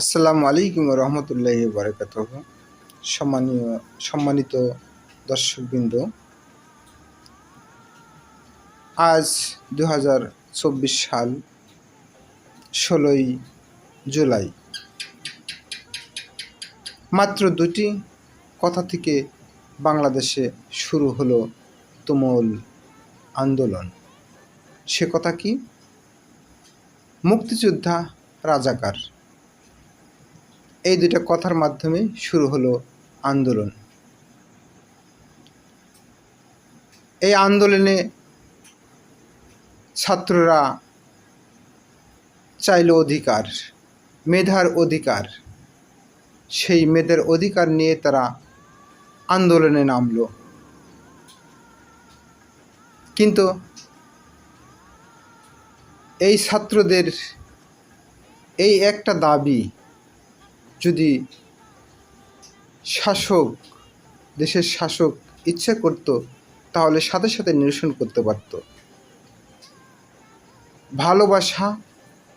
আসসালামু আলাইকুম রহমতুল্লাহ বারকাত সম্মানীয়, সম্মানিত দর্শকবৃন্দ, আজ দু হাজার চব্বিশ সাল ষোলোই জুলাই। মাত্র দুটি কথা থেকে বাংলাদেশে শুরু হলো তুমুল আন্দোলন। সে কথা কি? মুক্তিযোদ্ধা রাজাকার এই দুটা কথার মাধ্যমে শুরু হলো আন্দোলন। এই আন্দোলনে ছাত্ররা চাইল অধিকার, মেধার অধিকার। সেই মেধার অধিকার নিয়ে তারা আন্দোলনে নামল। কিন্তু এই ছাত্রদের এই একটা দাবি যদি শাসক, দেশের শাসক ইচ্ছা করত, তাহলে সাথে সাথে নিরসন করতে পারত। ভালোবাসা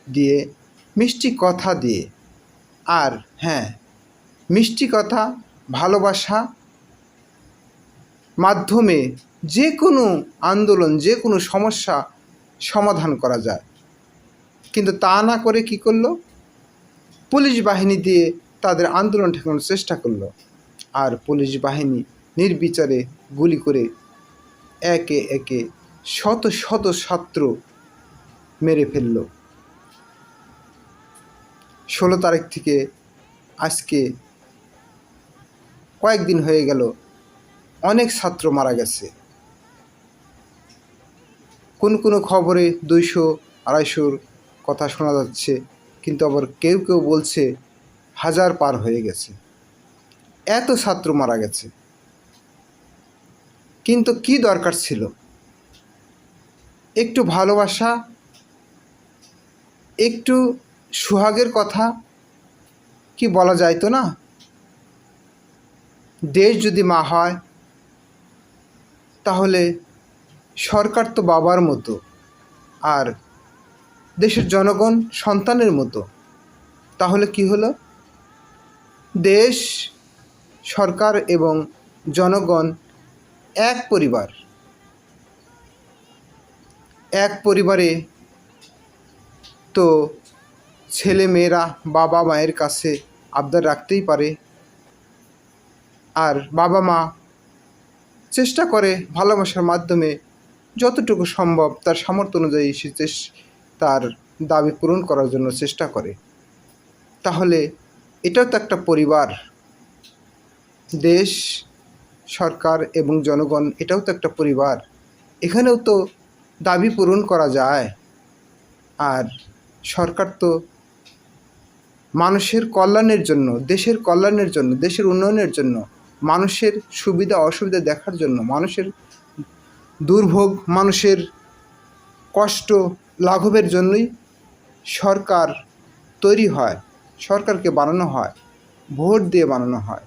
দিয়ে, মিষ্টি কথা দিয়ে। আর হ্যাঁ মিষ্টি কথা, ভালোবাসা মাধ্যমে যে কোনো আন্দোলন, যে কোনো সমস্যা সমাধান করা যায়। কিন্তু তা না করে কি করল? পুলিশ বাহিনী দিয়ে তাদের আন্দোলন ঠেকানোর চেষ্টা করল। আর পুলিশ বাহিনী নির্বিচারে গুলি করে একে একে শত শত ছাত্র মেরে ফেলল। ষোলো তারিখ থেকে আজকে কয়েকদিন হয়ে গেল, অনেক ছাত্র মারা গেছে। কোন কোনো খবরে দুইশো আড়াইশোর কথা শোনা যাচ্ছে। কিন্তু আবার কেউ কেউ বলছে হাজার পার হয়ে গেছে। এত ছাত্র মারা গেছে। কিন্তু কি দরকার ছিল? একটু ভালোবাসা, একটু সুহাগের কথা কি বলা যাইতো না? দেশ যদি মা হয়, তাহলে সরকার তো বাবার মতো। আর দেশের জনগণ সন্তানের মতো। তাহলে কি হলো? দেশ, সরকার এবং জনগণ এক পরিবার। এক পরিবারে তো ছেলে মেয়েরা বাবা মায়ের কাছে আবদার রাখতেই পারে। আর বাবা মা চেষ্টা করে ভালোবাসার মাধ্যমে যতটুকু সম্ভব তার সামর্থ্য অনুযায়ী সে তার দাবি পূরণ করার জন্য চেষ্টা করে। তাহলে এটাও তো একটা পরিবার, দেশ, সরকার এবং জনগণ, এটাও তো একটা পরিবার। এখানেও তো দাবি পূরণ করা যায়। আর সরকার তো মানুষের কল্যাণের জন্য, দেশের কল্যাণের জন্য, দেশের উন্নয়নের জন্য, মানুষের সুবিধা, অসুবিধা দেখার জন্য, মানুষের দুর্ভোগ, মানুষের কষ্ট লাঘবের জন্যই সরকার তৈরি হয়, সরকারকে বানানো হয়, ভোট দিয়ে বানানো হয়।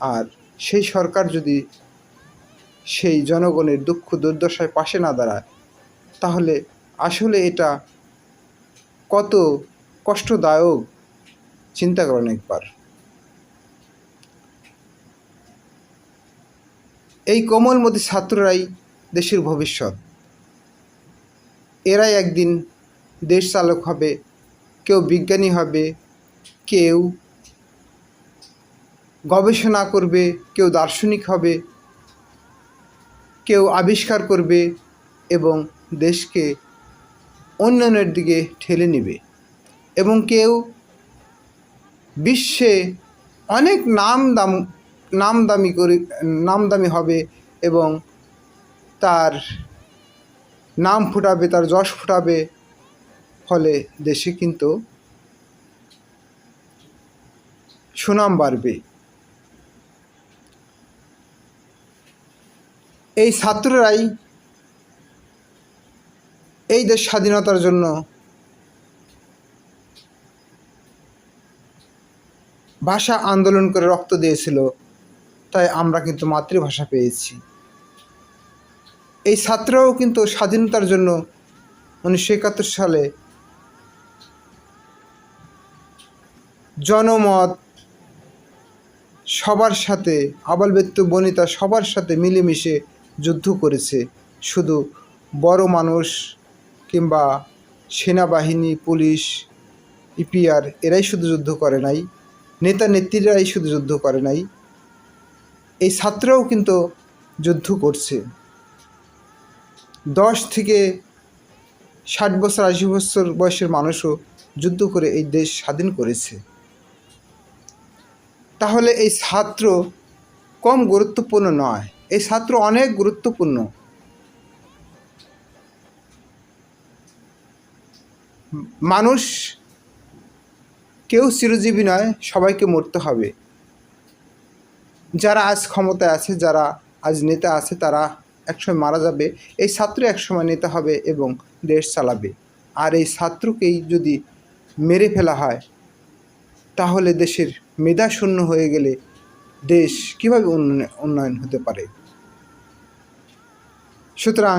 আর সেই সরকার যদি সেই জনগণের দুঃখ দুর্দশায় পাশে না দাঁড়ায়, তাহলে আসলে এটা কত কষ্টদায়ক চিন্তা করেন একবার। এই কোমলমতি ছাত্ররাই দেশের ভবিষ্যৎ। এরাই একদিন দেশ চালক হবে, কেউ বিজ্ঞানী হবে, কেউ গবেষণা করবে, কেউ দার্শনিক হবে, কেউ আবিষ্কার করবে এবং দেশকে উন্নয়নের দিকে ঠেলে নেবে। এবং কেউ বিশ্বে অনেক নাম দাম নাম দামি করে নাম দামি হবে এবং তার নাম ফুটাবে, তার যশ ফুটাবে। ফলে দেশে কিন্তু সুনাম বাড়বে। এই ছাত্ররাই এই দেশ স্বাধীনতার জন্য ভাষা আন্দোলন করে রক্ত দিয়েছিল। তাই আমরা কিন্তু মাতৃভাষা পেয়েছি। এই ছাত্ররাও কিন্তু স্বাধীনতার জন্য উনিশশো একাত্তর সালে জনমত, সবার সাথে আবাল ব্যক্তি বনিতা সবার সাথে মিলেমিশে যুদ্ধ করেছে। শুধু বড় মানুষ কিংবা সেনাবাহিনী, পুলিশ, ইপিআর এরাই শুধু যুদ্ধ করে নাই, নেতা নেত্রীরাই শুধু যুদ্ধ করে নাই। এই ছাত্ররাও কিন্তু যুদ্ধ করছে। দশ থেকে ষাট বছর, আশি বছর বয়সের মানুষও যুদ্ধ করে এই দেশ স্বাধীন করেছে। তাহলে এই ছাত্র কম গুরুত্বপূর্ণ নয়। এই ছাত্র অনেক গুরুত্বপূর্ণ। মানুষ কেউ চিরজীবী নয়, সবাইকে মরতে হবে। যারা আজ ক্ষমতায় আছে, যারা আজ নেতা আছে, তারা একসময় মারা যাবে, এই ছাত্র একসময় নেতা হবে এবং দেশ চালাবে। আর এই ছাত্রকেই যদি মেরে ফেলা হয়, তাহলে দেশের মেধা শূন্য হয়ে গেলে দেশ কীভাবে উন্নয়ন হতে পারে? সুতরাং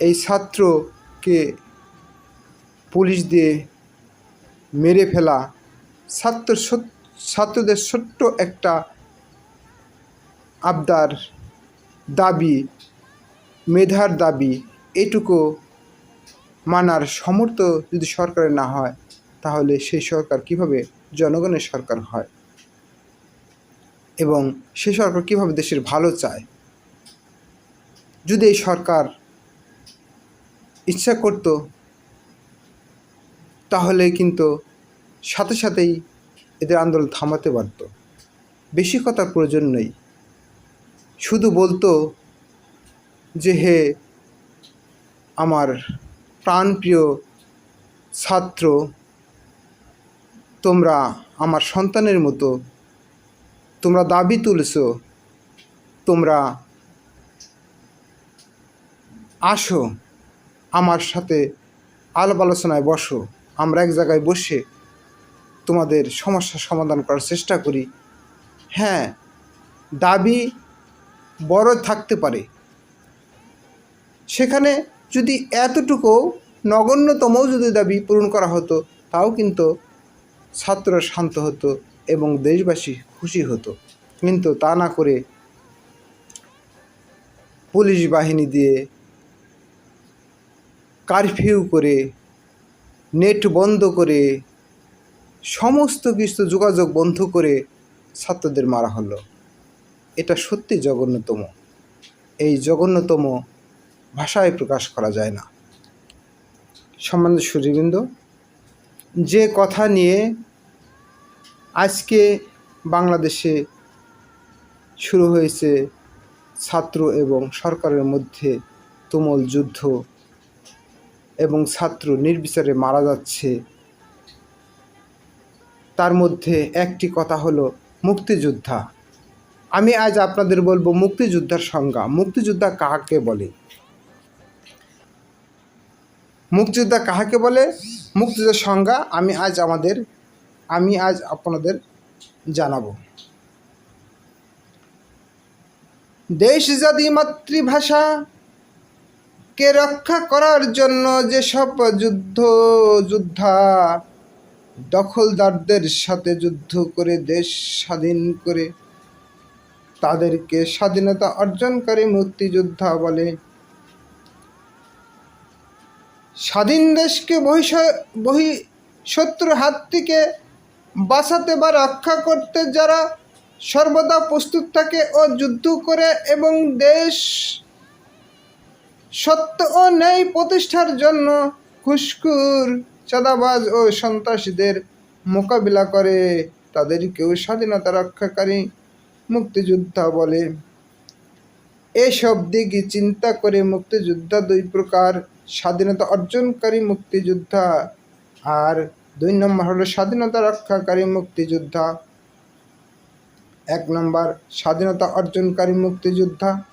এই ছাত্রকে পুলিশ দিয়ে মেরে ফেলা ছাত্র ছাত্রদের ছোট্ট একটা আবদার দাবি মেধার দাবি, এটুকু মানার সমর্থ যদি সরকারের না হয়, তাহলে সেই সরকার কীভাবে জনগণের সরকার হয়? এবং সেই সরকার কীভাবে দেশের ভালো চায়? যদি এই সরকার ইচ্ছা করতো, তাহলে কিন্তু সাথে সাথেই এদের আন্দোলন থামাতে পারত। বেশি কথার প্রয়োজন নেই। শুধু বলতো যে হে আমার প্রাণপ্রিয় ছাত্র, তোমরা আমার সন্তানের মতো, তোমরা দাবি তুলছ, তোমরা আসো, আমার সাথে আলাপ আলোচনায় বসো, আমরা এক জায়গায় বসে তোমাদের সমস্যার সমাধান করার চেষ্টা করি। হ্যাঁ দাবি বড় থাকতে পারে সেখানে যদি এতটুকু নগণ্যতম যদি দাবি পূরণ করা হতো, তাও কিন্তু ছাত্ররা শান্ত হতো এবং দেশবাসী খুশি হতো। কিন্তু তা না করে পুলিশ বাহিনী দিয়ে কারফিউ করে, নেট বন্ধ করে, সমস্ত কিছু যোগাযোগ বন্ধ করে ছাত্রদের মারা হলো। এটা সত্যি জঘন্যতম। এই জঘন্যতম ভাষায় প্রকাশ করা যায় না। সম্মানিত সুরীবৃন্দ যে কথা নিয়ে আজকে বাংলাদেশে শুরু হয়েছে ছাত্র এবং সরকারের মধ্যে তুমল যুদ্ধ এবং ছাত্র নির্বিচারে মারা যাচ্ছে, তার মধ্যে একটি কথা হলো মুক্তিযোদ্ধা। আমি আজ আপনাদের বলব মুক্তিযোদ্ধার সংজ্ঞা। মুক্তিযোদ্ধা কাকে বলে? মুক্তিযোদ্ধা কাহাকে বলে? মুক্তিযোদ্ধার সংজ্ঞা আমি আজ আমাদের, আমি আজ আপনাদের জানাব। দেশ জাতি মাতৃভাষা কে রক্ষা করার জন্য যেসব যুদ্ধ যোদ্ধা দখলদারদের সাথে যুদ্ধ করে, দেশ স্বাধীন করে তাদেরকে স্বাধীনতা অর্জনকারী মুক্তিযোদ্ধা বলে স্বাধীন দেশকে বহি বহি শত্রুর হাত থেকে বাঁচাতে বা রক্ষা করতে যারা সর্বদা প্রস্তুত থাকে ও যুদ্ধ করে এবং দেশ সত্য ও ন্যায় প্রতিষ্ঠার জন্য খুশকুর চাঁদাবাজ ও সন্ত্রাসীদের মোকাবিলা করে তাদেরকেও স্বাধীনতা রক্ষাকারী মুক্তিযোদ্ধা বলে। এসব দিক চিন্তা করে মুক্তিযোদ্ধা দুই প্রকার স্বাধীনতা অর্জনকারী মুক্তিযোদ্ধা আর দুই নম্বর হলো স্বাধীনতা রক্ষাকারী মুক্তিযোদ্ধা। এক নম্বর, স্বাধীনতা অর্জনকারী মুক্তিযোদ্ধা।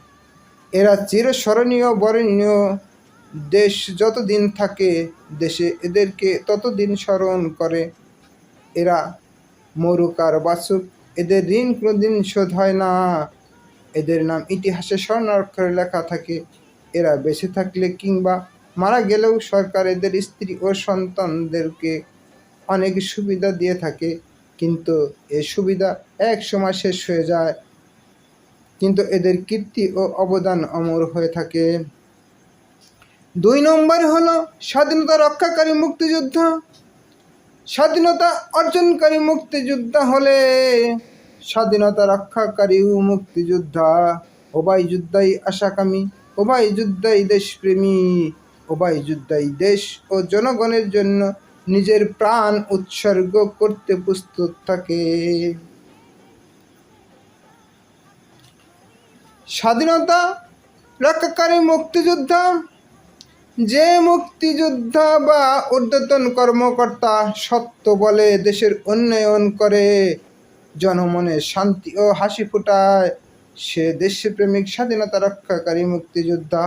এরা চিরস্মরণীয়, বরণীয় দেশ যতদিন থাকে, দেশে এদেরকে ততদিন স্মরণ করে। এরা মরুক আর বাসুক এদের ঋণ কোনোদিন শোধ হয় না। এদের নাম ইতিহাসে স্বর্ণাক্ষরে লেখা থাকে। এরা বেঁচে থাকলে কিংবা মারা গেলেও সরকার এদের স্ত্রী ও সন্তানদেরকে অনেক সুবিধা দিয়ে থাকে, কিন্তু এ সুবিধা এক সময় শেষ হয়ে যায়। কিন্তু এদের কীর্তি ও অবদান অমর হয়ে থাকে। দুই নম্বর হলো স্বাধীনতা রক্ষাকারী মুক্তিযোদ্ধা। স্বাধীনতা অর্জনকারী মুক্তিযোদ্ধা হলে স্বাধীনতা রক্ষাকারী মুক্তিযোদ্ধা, উভয় যুদ্ধাই আশাকামী, উভয় যুদ্ধাই দেশপ্রেমী। উভয় যুদ্ধাই দেশ ও জনগণের জন্য নিজের প্রাণ উৎসর্গ করতে প্রস্তুত থাকে। স্বাধীনতা রক্ষাকারী মুক্তিযোদ্ধা, যে মুক্তিযোদ্ধা বা ঊর্ধ্বতন কর্মকর্তা সত্য বলে দেশের উন্নয়ন করে, জনমনে শান্তি ও হাসি ফোটায়, সে দেশপ্রেমিক স্বাধীনতা রক্ষাকারী মুক্তিযোদ্ধা।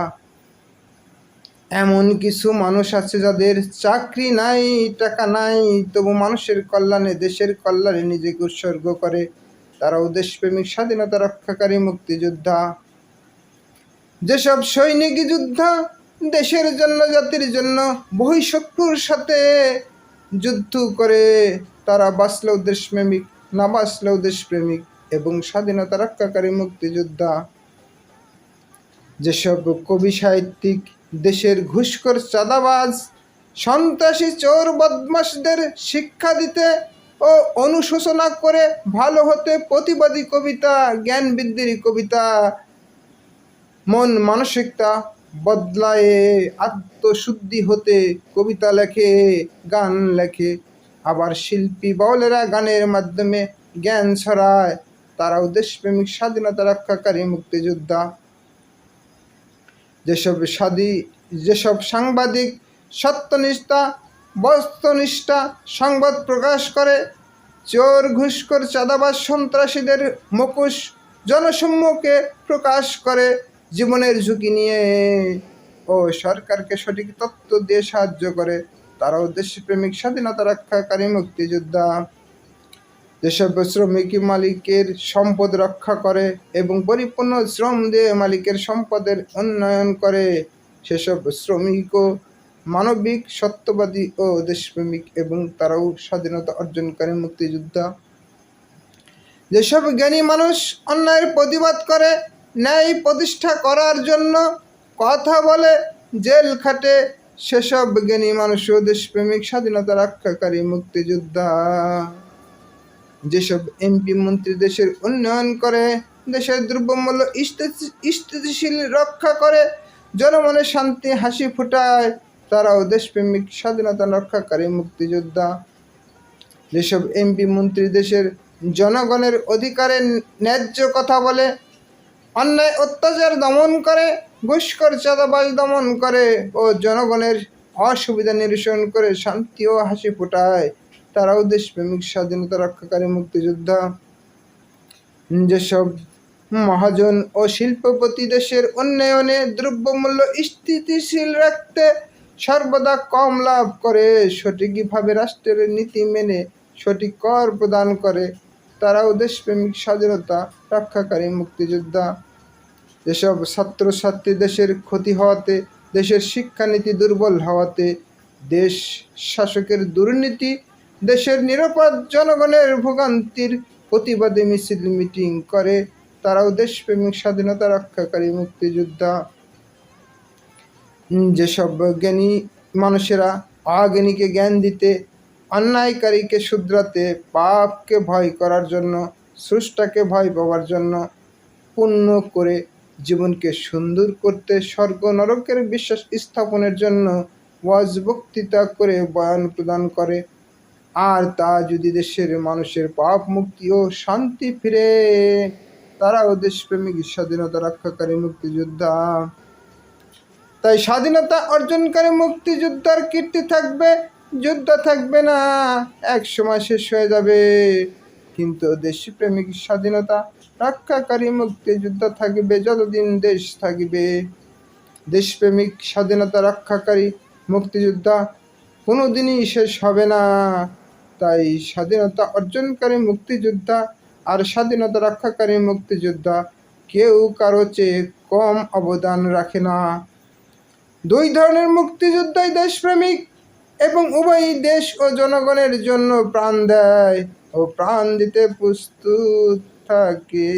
এমন কিছু মানুষ আছে যাদের চাকরি নাই, টাকা নাই, তবু মানুষের কল্যাণে, দেশের কল্যাণে নিজেকে উৎসর্গ করে। তারাও দেশপ্রেমিক, স্বাধীনতা রক্ষাকারী, মুক্তিযোদ্ধা। যেসব সৈনিক যোদ্ধা, দেশের জন্য, জাতির জন্য, বহিঃশত্রুর সাথে যুদ্ধ করে, তারা বাঁচলেও দেশপ্রেমিক, না বাঁচলেও দেশপ্রেমিক এবং স্বাধীনতা রক্ষাকারী, মুক্তিযোদ্ধা। যেসব কবি, সাহিত্যিক দেশের ঘুষখোর চাঁদাবাজ, সন্ত্রাসী চোর বদমাসদের শিক্ষা দিতে ও অনুশোচনা করে ভালো হতে প্রতিবাদী কবিতা জ্ঞান বৃদ্ধির কবিতা। মন মানসিকতা বদলায়ে আত্মশুদ্ধি হতে কবিতা লেখে, গান লেখে। আবার শিল্পী বাউলেরা গানের মাধ্যমে জ্ঞান ছড়ায়। তারাও দেশপ্রেমিক, স্বাধীনতা রক্ষাকারী, মুক্তিযোদ্ধা। যেসব স্বাধী যেসব সাংবাদিক সত্যনিষ্ঠা, বস্তুনিষ্ঠা সংবাদ প্রকাশ করে, চোর, ঘুষখোর, চাঁদাবাজ, সন্ত্রাসীদের মুখোশ জনসম্মুখে প্রকাশ করে, জীবনের ঝুঁকি নিয়ে। ও সরকারকে সঠিক তথ্য দিয়ে সাহায্য করে, তারাও দেশপ্রেমিক, স্বাধীনতা রক্ষাকারী, মুক্তিযোদ্ধা। যেসব শ্রমিক মালিকের সম্পদ রক্ষা করে এবং পরিপূর্ণ শ্রম দিয়ে মালিকের সম্পদের উন্নয়ন করে, সেসব শ্রমিক ও মানবিক, সত্যবাদী ও দেশপ্রেমিক এবং তারাও স্বাধীনতা অর্জনকারী মুক্তিযোদ্ধা। যেসব জ্ঞানী মানুষ অন্যায়ের প্রতিবাদ করে, ন্যায় প্রতিষ্ঠা করার জন্য কথা বলে, জেল খাটে, সেসব জ্ঞানী মানুষ ও দেশপ্রেমিক, স্বাধীনতা রক্ষাকারী মুক্তিযোদ্ধা। যেসব এমপি মন্ত্রী দেশের উন্নয়ন করে, দেশের দ্রব্যমূল্য স্থিতি- স্থিতিশীল রক্ষা করে, জনমনে শান্তি হাসি ফোটায়, তারাও দেশপ্রেমিক স্বাধীনতা রক্ষাকারী মুক্তিযোদ্ধা। যেসব এমপি মন্ত্রী দেশের জনগণের অধিকারে ন্যায্য কথা বলে, অন্যায় অত্যাচার দমন করে, ঘুষখোর চাঁদাবাজ দমন করে ও জনগণের অসুবিধা নিরসন করে শান্তি ও হাসি ফোটায়। তারাও দেশপ্রেমিক, স্বাধীনতা রক্ষাকারী, মুক্তিযোদ্ধা, যেসব মহাজন ও শিল্পপতি দেশের উন্নয়নে দ্রব্যমূল্য স্থিতিশীল রাখতে সর্বদা কম লাভ করে, সঠিকভাবে রাষ্ট্রের নীতি মেনে সঠিক কর প্রদান করে, তারাও দেশপ্রেমিক, স্বাধীনতা রক্ষাকারী, মুক্তিযোদ্ধা। যেসব ছাত্রছাত্রী দেশের ক্ষতি হওয়াতে, দেশের শিক্ষানীতি দুর্বল হওয়াতে, দেশ শাসকের দুর্নীতি দেশের নিরাপদ জনগণের ভোগান্তির প্রতিবাদে মিছিল মিটিং করে। তারাও দেশপ্রেমিক, স্বাধীনতা রক্ষাকারী, মুক্তিযোদ্ধা। যেসব জ্ঞানী মানুষেরা অজ্ঞানীকে জ্ঞান দিতে, অন্যায়কারীকে শুধরাতে, পাপকে ভয় করার জন্য, স্রষ্টাকে ভয় পাওয়ার জন্য পূর্ণ করে জীবনকে সুন্দর করতে, স্বর্গ নরকের বিশ্বাস স্থাপনের জন্য ওয়াজ বক্তৃতা করে, বয়ান প্রদান করে। আর তা যদি দেশের মানুষের পাপ, মুক্তি ও শান্তি ফিরে, তারাও দেশপ্রেমিক, স্বাধীনতা রক্ষাকারী মুক্তিযোদ্ধা। তাই স্বাধীনতা অর্জনকারী মুক্তিযোদ্ধার কীর্তি থাকবে, যুদ্ধ থাকবে না, এক সময় শেষ হয়ে যাবে। কিন্তু দেশপ্রেমিক, স্বাধীনতা রক্ষাকারী মুক্তিযোদ্ধা থাকবে, যতদিন দেশ থাকবে। দেশপ্রেমিক, স্বাধীনতা রক্ষাকারী মুক্তিযোদ্ধা কোনোদিনই শেষ হবে না। তাই স্বাধীনতা অর্জনকারী মুক্তিযোদ্ধা আর স্বাধীনতা রক্ষাকারী মুক্তিযোদ্ধা কেউ কারও চেয়ে কম অবদান রাখে না। দুই ধরনের মুক্তিযোদ্ধাই দেশপ্রেমিক এবং উভয়ই দেশ ও জনগণের জন্য প্রাণ দেয় ও প্রাণ দিতে প্রস্তুত থাকে।